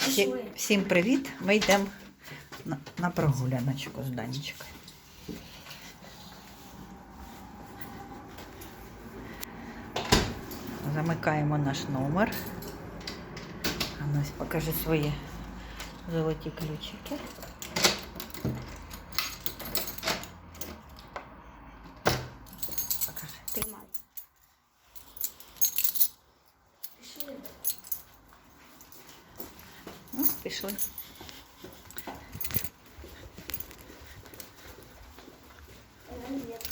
Всі- всім привіт! Ми йдемо на, на прогуляночку з Данечкою. Замикаємо наш номер. А ну, ось покажи свої золоті ключики. Покажи. Тримай. Пішли. Ну, пішли. Розетка.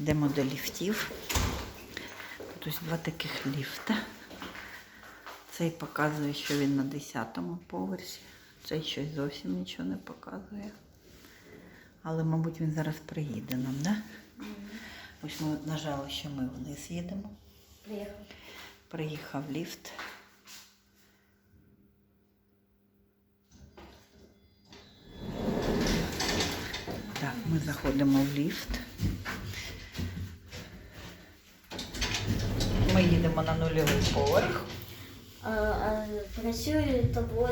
Йдемо до ліфтів. Тут ось два таких ліфта. Цей показує, що він на 10-му поверсі. Цей щось зовсім нічого не показує. Але, мабуть, він зараз приїде нам, так? Да? Ось ми нажали, що ми вниз їдемо. Приїхав. Приїхав ліфт. Так, ми заходимо в ліфт. Ми їдемо на нульовий поверх, працює табло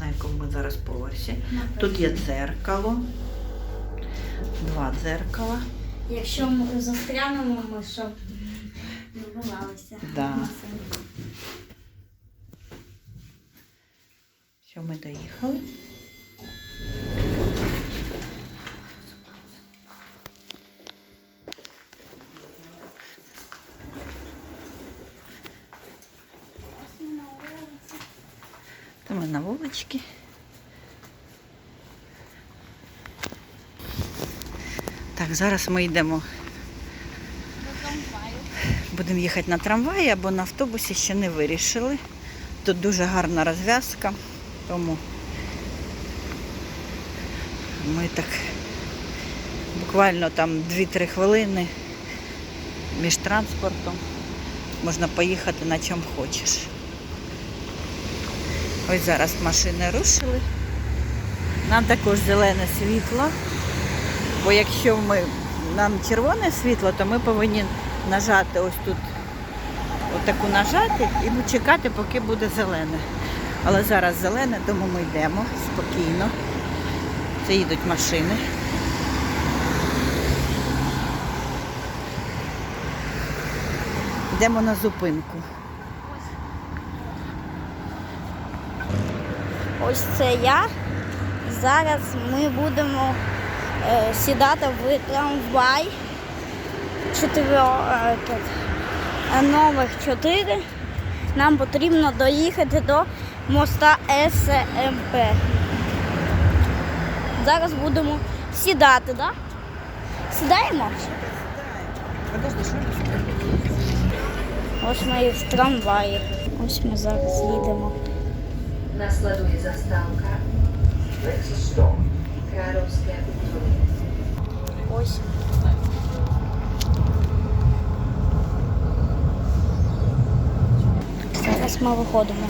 на якому ми зараз поверсі. Тут є дзеркало, два дзеркала. Якщо ми застрянемо, ми щоб не вбивалися. Да. Що ми доїхали? Ми на вуличці. Так, зараз ми йдемо. Будемо їхати на трамваї або на автобусі ще не вирішили. Тут дуже гарна розв'язка, тому ми так буквально там 2-3 хвилини між транспортом можна поїхати на чому хочеш. Ось зараз машини рушили. Нам також зелене світло, бо якщо ми, нам червоне світло, то ми повинні нажати ось тут, отаку нажати і чекати, поки буде зелене. Але зараз зелене, тому ми йдемо спокійно. Це їдуть машини. Йдемо на зупинку. Ось це я. Зараз ми будемо е, сідати в трамвай чотирьох е, е, нових чотири. Нам потрібно доїхати до моста СМП. Зараз будемо сідати, так? Да? Сідаємо? Ось ми в трамваї. Ось ми зараз їдемо. Nasleduje zastávka Královské údolí. Ось. Зараз ми виходимо.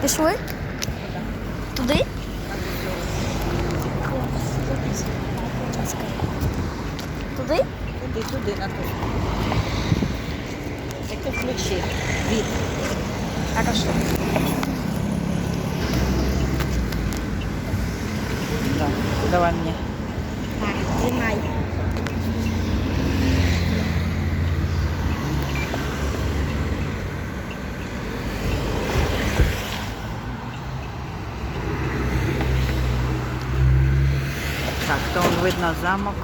Пішли? Туди? Туди? Туди, туди, на ту. Які ключі? Від. Хорошо. Да. Давай мені. Так, тримай. Так, то он видно замок.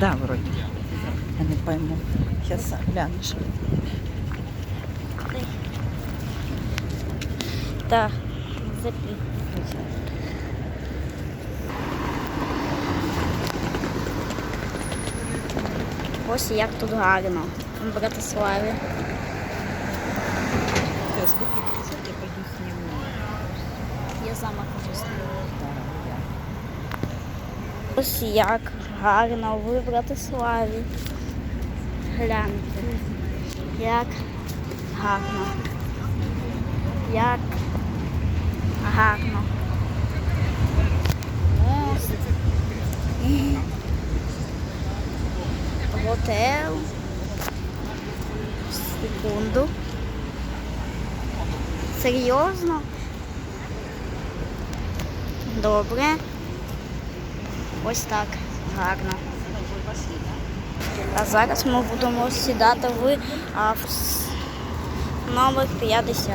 Да, вроде Я не пойму. Сейчас, глянеш. Так, да. Ось як тут гарно. В Братиславі. Я сама кажу. Ось як гарно в Братиславі. Гляньте, як гарно. Як гарно. Готел. Секунду. Серйозно? Добре. Ось так. Гарно. А зараз ми будемо сідати в авс номер 50.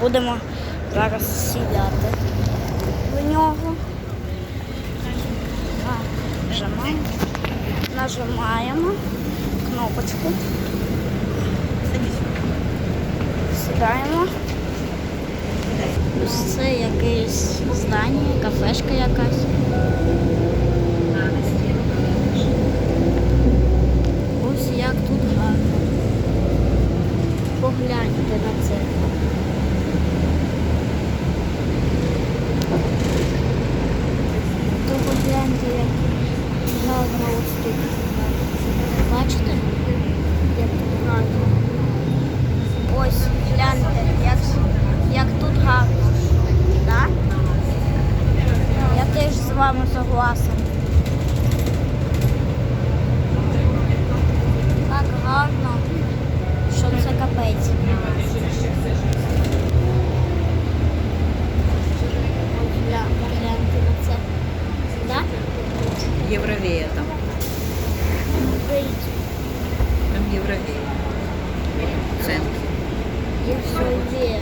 Будемо зараз сідати в нього. Нажимаємо. Нажимаємо кнопочку. Сідаємо. Ось це якесь здання, кафешка якась. Ось як тут гарно. Погляньте на це. То погляньте, як гарно ось тут. Бачите? Як тут гарно. Ось, гляньте, як, як тут гарно. Так? Я теж з вами согласен. Так гарно, що це капець. На це. Так? Євровея там. Там Євровея. Центр. Є все є.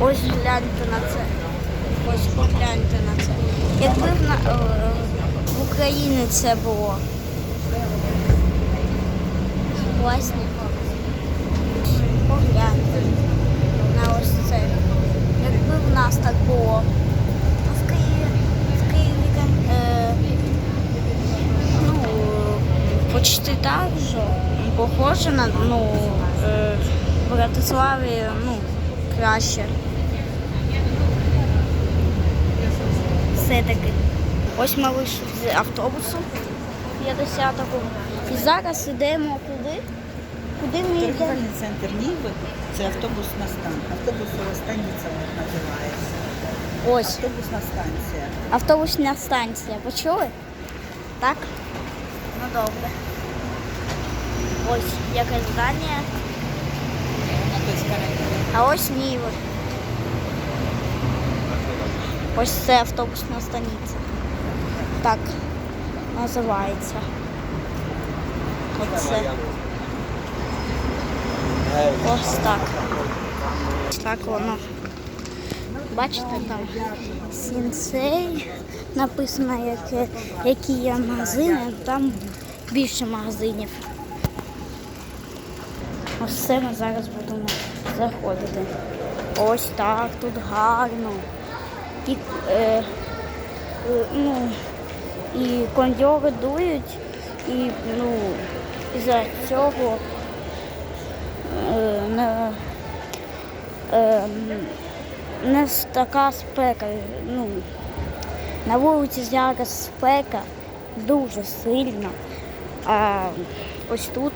Ось гляньте на це. Ось погляньте на це. Якби в, е, в Україні це було. Власне. Погляньте на ось це. Якби в нас так було. Ну, в Києві, в Києві е, ну, почти так же. Похоже на ну, е, Братиславі ну, краще. Все-таки. Ось ми вийшли з автобусу 50-го. І зараз йдемо куди? Куди ми йдемо? Торгівельний центр Ніви це автобусна станція. Автобусова станція називається. Ось. Автобусна станція. Автобусна станція. Почули? Так? Ну добре. Ось якесь здання, стороні. а ось Ніви. Ось це автобусна станція. Так називається. Оце. Ось так. Ось так воно. Бачите там сінсей написано, яке, які є магазини, там більше магазинів. Ось це ми зараз будемо заходити. Ось так, тут гарно. І, е, ну, і кондьори дують, і ну, із-за цього е, не, е, не така спека. Ну, на вулиці зараз спека дуже сильно. А ось тут,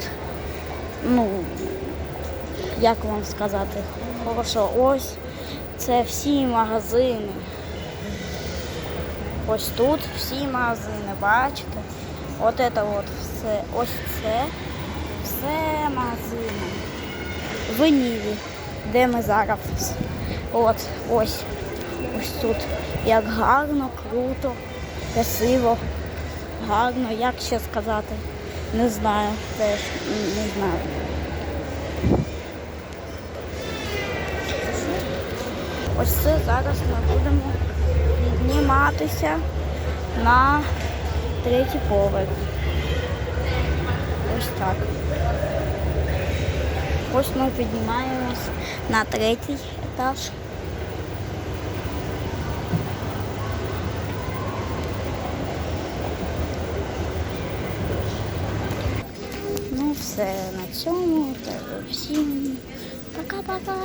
ну, як вам сказати, хорошо, ось це всі магазини. Ось тут всі магазини, бачите? От це от все, ось це, все магазини. В Ніві, де ми зараз. От, ось, ось тут. Як гарно, круто, красиво, гарно, як ще сказати. Не знаю, теж не знаю. Ось це зараз ми будемо підніматися на третій поверх. Ось так. Ось ми піднімаємось на третій етаж. Ну все, на цьому. Так, всім пока-пока.